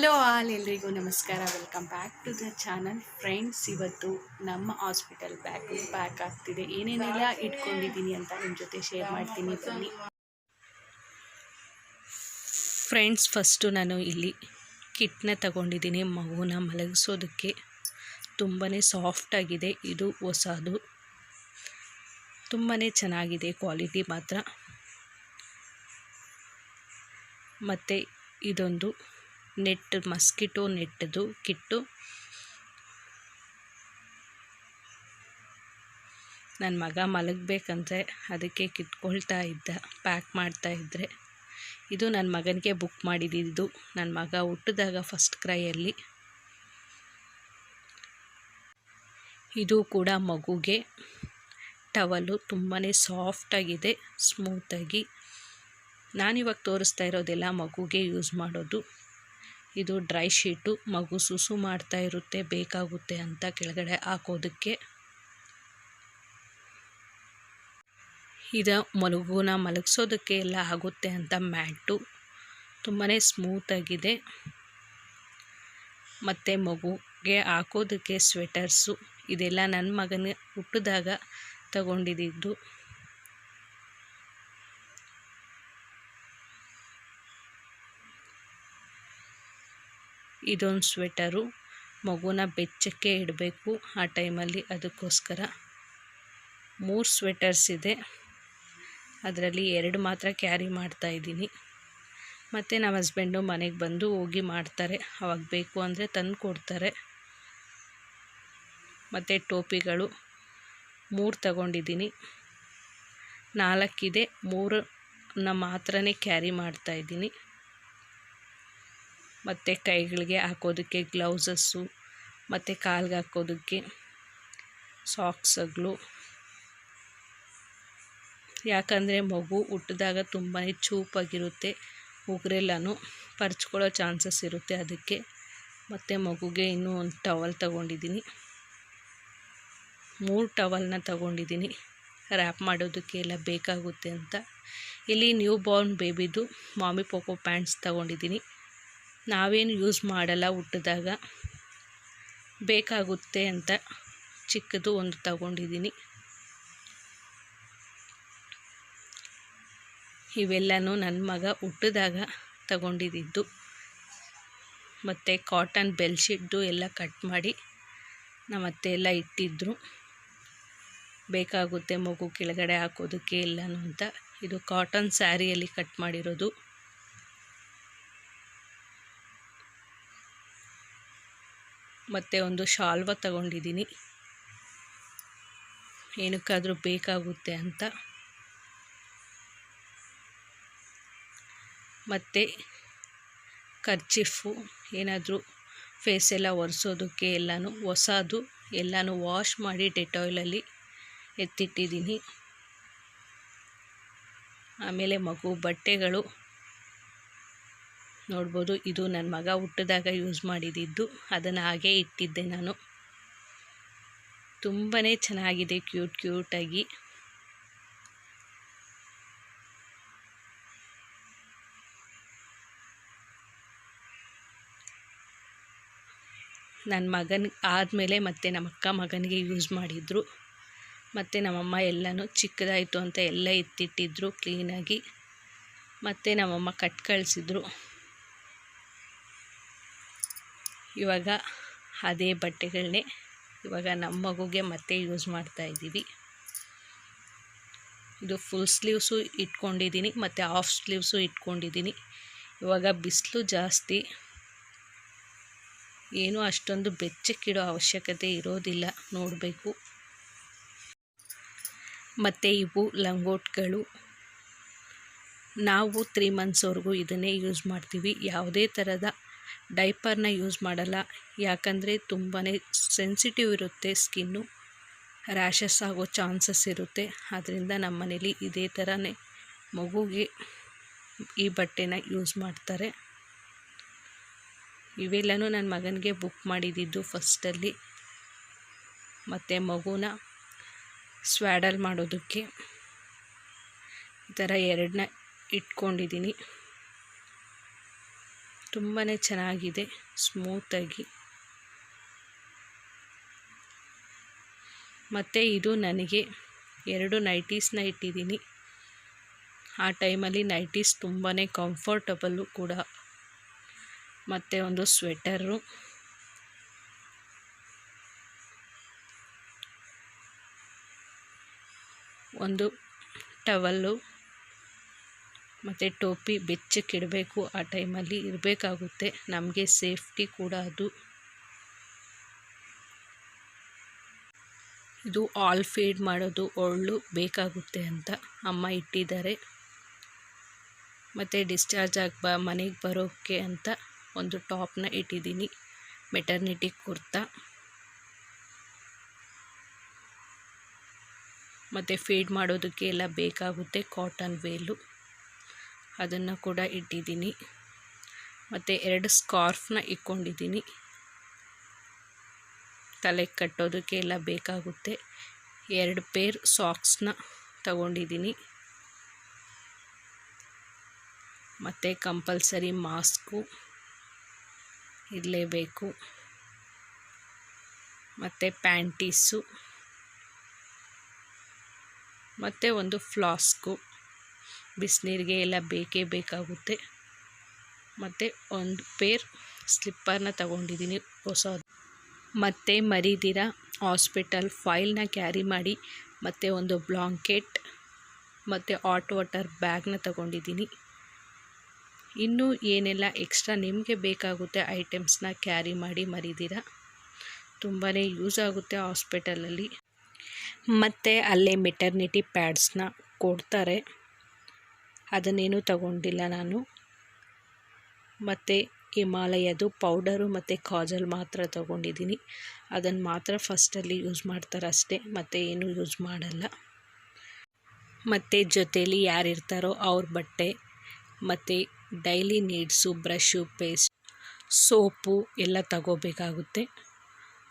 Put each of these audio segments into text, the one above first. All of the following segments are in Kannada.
ಹಲೋ ಆಲ್ ಎಲ್ರಿಗೂ ನಮಸ್ಕಾರ. Welcome back to the channel friends ಇವತ್ತು ನಮ್ಮ ಹಾಸ್ಪಿಟಲ್ ಬ್ಯಾಗ್ ಪ್ಯಾಕ್ ಆಗ್ತಿದೆ. ಏನೇನೆಲ್ಲ ಇಟ್ಕೊಂಡಿದ್ದೀನಿ ಅಂತ ನಿಮ್ಮ ಜೊತೆ ಶೇರ್ ಮಾಡ್ತೀನಿ. ಬನ್ನಿ. ಫ್ರೆಂಡ್ಸ್ ಫಸ್ಟು ನಾನು ಇಲ್ಲಿ ಕಿಟ್ನ ತಗೊಂಡಿದ್ದೀನಿ. ಮಗುನ ಮಲಗಿಸೋದಕ್ಕೆ ತುಂಬಾ ಸಾಫ್ಟಾಗಿದೆ ಇದು ಹೊಸದು. ತುಂಬಾ ಚೆನ್ನಾಗಿದೆ ಕ್ವಾಲಿಟಿ ಮಾತ್ರ. ಮತ್ತು ಇದೊಂದು ನೆಟ್, ಮಸ್ಕಿಟೋ ನೆಟ್ಟದು ಕಿಟ್ಟು. ನನ್ನ ಮಗ ಮಲಗಬೇಕಂದ್ರೆ ಅದಕ್ಕೆ ಕಿತ್ಕೊಳ್ತಾ ಇದ್ದ, ಪ್ಯಾಕ್ ಮಾಡ್ತಾ ಇದ್ದರೆ ಇದು ನನ್ನ ಮಗನಿಗೆ ಬುಕ್ ಮಾಡಿದ್ದು. ನನ್ನ ಮಗ ಹುಟ್ಟಿದಾಗ ಫಸ್ಟ್ ಕ್ರೈಯಲ್ಲಿ. ಇದು ಕೂಡ ಮಗುಗೆ. ಟವಲು ತುಂಬಾ ಸಾಫ್ಟಾಗಿದೆ ಸ್ಮೂತಾಗಿ ನಾನಿವಾಗ ತೋರಿಸ್ತಾ ಇರೋದೆಲ್ಲ ಮಗುಗೆ ಯೂಸ್ ಮಾಡೋದು. ಇದು ಡ್ರೈ ಶೀಟು. ಮಗು ಸುಸು ಮಾಡ್ತಾ ಇರುತ್ತೆ, ಬೇಕಾಗುತ್ತೆ ಅಂತ ಕೆಳಗಡೆ ಹಾಕೋದಕ್ಕೆ. ಇದು ಮಲಗುನ ಮಲಗಿಸೋದಕ್ಕೆ ಎಲ್ಲ ಆಗುತ್ತೆ ಅಂತ ಮ್ಯಾಟು. ತುಂಬಾ ಸ್ಮೂತಾಗಿದೆ ಮತ್ತು ಮಗುಗೆ ಹಾಕೋದಕ್ಕೆ ಸ್ವೆಟರ್ಸು. ಇದೆಲ್ಲ ನನ್ನ ಮಗನ ಹುಟ್ಟಿದಾಗ ತಗೊಂಡಿದ್ದು. ಇದೊಂದು ಸ್ವೆಟರು. ಮಗುನ ಬೆಚ್ಚಕ್ಕೆ ಇಡಬೇಕು ಆ ಟೈಮಲ್ಲಿ. ಅದಕ್ಕೋಸ್ಕರ ಮೂರು ಸ್ವೆಟರ್ಸ್ ಇದೆ. ಅದರಲ್ಲಿ ಎರಡು ಮಾತ್ರ ಕ್ಯಾರಿ ಮಾಡ್ತಾಯಿದ್ದೀನಿ ಮತ್ತು ನಮ್ಮ ಹಸ್ಬೆಂಡು ಮನೆಗೆ ಬಂದು ಹೋಗಿ ಮಾಡ್ತಾರೆ. ಅವಾಗ ಬೇಕು ಅಂದರೆ ತಂದು ಕೊಡ್ತಾರೆ. ಮತ್ತು ಟೋಪಿಗಳು ಮೂರು ತಗೊಂಡಿದ್ದೀನಿ. ನಾಲ್ಕಿದೆ. ಮೂರನ್ನ ಮಾತ್ರನೇ ಕ್ಯಾರಿ ಮಾಡ್ತಾಯಿದ್ದೀನಿ ಮತ್ತು ಕೈಗಳಿಗೆ ಹಾಕೋದಕ್ಕೆ ಗ್ಲೌಸಸ್ಸು, ಮತ್ತು ಕಾಲ್ಗೆ ಹಾಕೋದಕ್ಕೆ ಸಾಕ್ಸ್ಗಳು. ಯಾಕಂದರೆ ಮಗು ಹುಟ್ಟಿದಾಗ ತುಂಬಾ ಚೂಪಾಗಿರುತ್ತೆ, ಉಗುರೆಲ್ಲನೂ ಪರ್ಚ್ಕೊಳ್ಳೋ ಚಾನ್ಸಸ್ ಇರುತ್ತೆ ಅದಕ್ಕೆ. ಮತ್ತು ಮಗುಗೆ ಇನ್ನೂ ಒಂದು ಟವಲ್ ತಗೊಂಡಿದ್ದೀನಿ. ಮೂರು ಟವಲ್ನ ತಗೊಂಡಿದ್ದೀನಿ. ರ್ಯಾಪ್ ಮಾಡೋದಕ್ಕೆ ಎಲ್ಲ ಬೇಕಾಗುತ್ತೆ ಅಂತ. ಇಲ್ಲಿ ನ್ಯೂ ಬಾರ್ನ್ ಬೇಬಿದು ಮಾಮಿ ಪೋಕೋ ಪ್ಯಾಂಟ್ಸ್ ತಗೊಂಡಿದ್ದೀನಿ. ನಾವೇನು ಯೂಸ್ ಮಾಡಲ್ಲ ಹುಟ್ಟಿದಾಗ. ಬೇಕಾಗುತ್ತೆ ಅಂತ ಚಿಕ್ಕದು ಒಂದು ತಗೊಂಡಿದ್ದೀನಿ. ಇವೆಲ್ಲನೂ ನನ್ನ ಮಗ ಹುಟ್ಟಿದಾಗ ತಗೊಂಡಿದ್ದು. ಮತ್ತು ಕಾಟನ್ ಬೆಲ್ಶೀಟ್ದು ಎಲ್ಲ ಕಟ್ ಮಾಡಿ ನಮ್ಮತ್ತೆ ಎಲ್ಲ ಇಟ್ಟಿದ್ದರು ಬೇಕಾಗುತ್ತೆ ಮಗು ಕೆಳಗಡೆ ಹಾಕೋದಕ್ಕೆ ಎಲ್ಲನೂ ಅಂತ. ಇದು ಕಾಟನ್ ಸ್ಯಾರಿಯಲ್ಲಿ ಕಟ್ ಮಾಡಿರೋದು. ಮತ್ತು ಒಂದು ಶಾಲ್ವ ತಗೊಂಡಿದ್ದೀನಿ. ಏನಕ್ಕಾದರೂ ಬೇಕಾಗುತ್ತೆ ಅಂತ. ಮತ್ತು ಕರ್ಚಿಫು, ಏನಾದರೂ ಫೇಸೆಲ್ಲ ಒರೆಸೋದಕ್ಕೆ ಎಲ್ಲನೂ, ಹೊಸದು ಎಲ್ಲನೂ ವಾಶ್ ಮಾಡಿ ಡೆಟಾಯ್ಲಲ್ಲಿ ಎತ್ತಿಟ್ಟಿದ್ದೀನಿ. ಆಮೇಲೆ ಮಗು ಬಟ್ಟೆಗಳು ನೋಡ್ಬೋದು. ಇದು ನನ್ನ ಮಗ ಹುಟ್ಟಿದಾಗ ಯೂಸ್ ಮಾಡಿದ್ದು. ಅದನ್ನು ಹಾಗೇ ಇಟ್ಟಿದ್ದೆ ನಾನು. ತುಂಬಾ ಚೆನ್ನಾಗಿದೆ ಕ್ಯೂಟ್ ಕ್ಯೂಟಾಗಿ ನನ್ನ ಮಗನ ಆದಮೇಲೆ ಮತ್ತೆ ನಮ್ಮ ಅಕ್ಕ ಮಗನಿಗೆ ಯೂಸ್ ಮಾಡಿದರು. ಮತ್ತು ನಮ್ಮಮ್ಮ ಎಲ್ಲನೂ ಚಿಕ್ಕದಾಯಿತು ಅಂತ ಎಲ್ಲ ಎತ್ತಿಟ್ಟಿದ್ರು ಕ್ಲೀನಾಗಿ ಮತ್ತು ನಮ್ಮಮ್ಮ ಕಟ್ ಕಳಿಸಿದ್ರು. ಇವಾಗ ಅದೇ ಬಟ್ಟೆಗಳನ್ನೇ ಇವಾಗ ನಮ್ಮ ಮಗುಗೆ ಮತ್ತೆ ಯೂಸ್ ಮಾಡ್ತಾ ಇದ್ದೀವಿ. ಇದು ಫುಲ್ ಸ್ಲೀವ್ಸು ಇಟ್ಕೊಂಡಿದ್ದೀನಿ, ಮತ್ತು ಹಾಫ್ ಸ್ಲೀವ್ಸು ಇಟ್ಕೊಂಡಿದ್ದೀನಿ. ಇವಾಗ ಬಿಸಿಲು ಜಾಸ್ತಿ. ಏನೂ ಅಷ್ಟೊಂದು ಬೆಚ್ಚಕ್ಕಿಡೋ ಅವಶ್ಯಕತೆ ಇರೋದಿಲ್ಲ, ನೋಡಬೇಕು. ಮತ್ತು ಇವು ಲಂಗೋಟ್ಗಳು. ನಾವು ತ್ರೀ ಮಂತ್ಸ್ವರೆಗೂ ಇದನ್ನೇ ಯೂಸ್ ಮಾಡ್ತೀವಿ. ಯಾವುದೇ ಥರದ ಡೈಪರ್ನ ಯೂಸ್ ಮಾಡಲ್ಲ. ಯಾಕಂದರೆ ತುಂಬಾ ಸೆನ್ಸಿಟಿವ್ ಇರುತ್ತೆ ಸ್ಕಿನ್ನು. ರ್ಯಾಷಸ್ ಆಗೋ ಚಾನ್ಸಸ್ ಇರುತ್ತೆ. ಆದ್ದರಿಂದ ನಮ್ಮ ಮನೇಲಿ ಇದೇ ಥರನೇ ಮಗುಗೆ ಈ ಬಟ್ಟೆನ ಯೂಸ್ ಮಾಡ್ತಾರೆ. ಇವೆಲ್ಲನೂ ನನ್ನ ಮಗನಿಗೆ ಬುಕ್ ಮಾಡಿದ್ದು ಫಸ್ಟಲ್ಲಿ. ಮತ್ತು ಮಗುನ ಸ್ವ್ಯಾಡಲ್ ಮಾಡೋದಕ್ಕೆ. ಈ ಥರ ಎರಡನ್ನ ಇಟ್ಕೊಂಡಿದ್ದೀನಿ ತುಂಬಾ ಚೆನ್ನಾಗಿದೆ ಸ್ಮೂತಾಗಿ ಮತ್ತು ಇದು ನನಗೆ ಎರಡು ನೈಟೀಸ್ನ ಇಟ್ಟಿದ್ದೀನಿ. ಆ ಟೈಮಲ್ಲಿ ನೈಟೀಸ್ ತುಂಬಾ ಕಂಫರ್ಟಬಲ್ಲು ಕೂಡ. ಮತ್ತು ಒಂದು ಸ್ವೆಟರು ಒಂದು ಟವಲ್ಲು ಮತ್ತು ಟೋಪಿ ಬೆಚ್ಚಕ್ಕಿಡಬೇಕು ಆ ಟೈಮಲ್ಲಿ ಇರಬೇಕಾಗುತ್ತೆ. ನಮಗೆ ಸೇಫ್ಟಿ ಕೂಡ ಅದು. ಇದು ಆಲ್ ಫೀಡ್ ಮಾಡೋದು ಒಳ್ಳು ಬೇಕಾಗುತ್ತೆ ಅಂತ ಅಮ್ಮ ಇಟ್ಟಿದ್ದಾರೆ. ಮತ್ತು ಡಿಸ್ಚಾರ್ಜ್ ಆಗಿ ಮನೆಗೆ ಬರೋಕ್ಕೆ ಅಂತ ಒಂದು ಟಾಪ್ನ ಇಟ್ಟಿದ್ದೀನಿ. ಮೆಟರ್ನಿಟಿ ಕುರ್ತಾ. ಮತ್ತು ಫೀಡ್ ಮಾಡೋದಕ್ಕೆ ಎಲ್ಲ ಬೇಕಾಗುತ್ತೆ ಕಾಟನ್ ವೇಲು. ಅದನ್ನು ಕೂಡ ಇಟ್ಟಿದ್ದೀನಿ. ಮತ್ತು ಎರಡು ಸ್ಕಾರ್ಫ್ನ ಇಟ್ಕೊಂಡಿದ್ದೀನಿ. ತಲೆಗೆ ಕಟ್ಟೋದಕ್ಕೆ ಎಲ್ಲ ಬೇಕಾಗುತ್ತೆ. ಎರಡು ಪೇರ್ ಸಾಕ್ಸ್ನ ತಗೊಂಡಿದ್ದೀನಿ. ಮತ್ತು ಕಂಪಲ್ಸರಿ ಮಾಸ್ಕು ಇರಲೇಬೇಕು. ಮತ್ತು ಪ್ಯಾಂಟೀಸು. ಮತ್ತು ಒಂದು ಫ್ಲಾಸ್ಕು. ಬಿಸಿನೀರಿಗೆ ಎಲ್ಲ ಬೇಕೇ ಬೇಕಾಗುತ್ತೆ. ಮತ್ತು ಒಂದು ಪೇರ್ ಸ್ಲಿಪ್ಪರ್ನ ತಗೊಂಡಿದ್ದೀನಿ ಹೊಸ ಮತ್ತು ಮರಿದಿರ ಹಾಸ್ಪಿಟಲ್ ಫೈಲ್ನ ಕ್ಯಾರಿ ಮಾಡಿ, ಮತ್ತು ಒಂದು ಬ್ಲಾಂಕೆಟ್, ಮತ್ತು ಹಾಟ್ ವಾಟರ್ ಬ್ಯಾಗ್ನ ತಗೊಂಡಿದ್ದೀನಿ. ಇನ್ನೂ ಏನೆಲ್ಲ ಎಕ್ಸ್ಟ್ರಾ ನಿಮಗೆ ಬೇಕಾಗುತ್ತೆ ಐಟಮ್ಸ್ನ ಕ್ಯಾರಿ ಮಾಡಿ ಮರಿದಿರ ತುಂಬಾ ಯೂಸ್ ಆಗುತ್ತೆ ಹಾಸ್ಪಿಟಲಲ್ಲಿ. ಮತ್ತು ಅಲ್ಲೇ ಮೆಟರ್ನಿಟಿ ಪ್ಯಾಡ್ಸ್ನ ಕೊಡ್ತಾರೆ. ಅದನ್ನೇನು ತಗೊಂಡಿಲ್ಲ ನಾನು. ಮತ್ತು ಹಿಮಾಲಯದು ಪೌಡರು ಮತ್ತು ಕಾಜಲ್ ಮಾತ್ರ ತಗೊಂಡಿದ್ದೀನಿ. ಅದನ್ನು ಮಾತ್ರ ಫಸ್ಟಲ್ಲಿ ಯೂಸ್ ಮಾಡ್ತಾರೆ ಅಷ್ಟೇ ಮತ್ತು ಏನು ಯೂಸ್ ಮಾಡಲ್ಲ. ಮತ್ತು ಜೊತೇಲಿ ಯಾರಿರ್ತಾರೋ ಅವ್ರ ಬಟ್ಟೆ, ಮತ್ತು daily needs brush, paste, soap ಎಲ್ಲ ತಗೋಬೇಕಾಗುತ್ತೆ.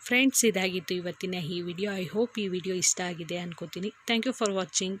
ಫ್ರೆಂಡ್ಸ್, ಇದಾಗಿತ್ತು ಇವತ್ತಿನ ಈ ವಿಡಿಯೋ. ಐ ಹೋಪ್ ಈ ವಿಡಿಯೋ ಇಷ್ಟ ಆಗಿದೆ ಅನ್ಕೋತೀನಿ. Thank you for watching.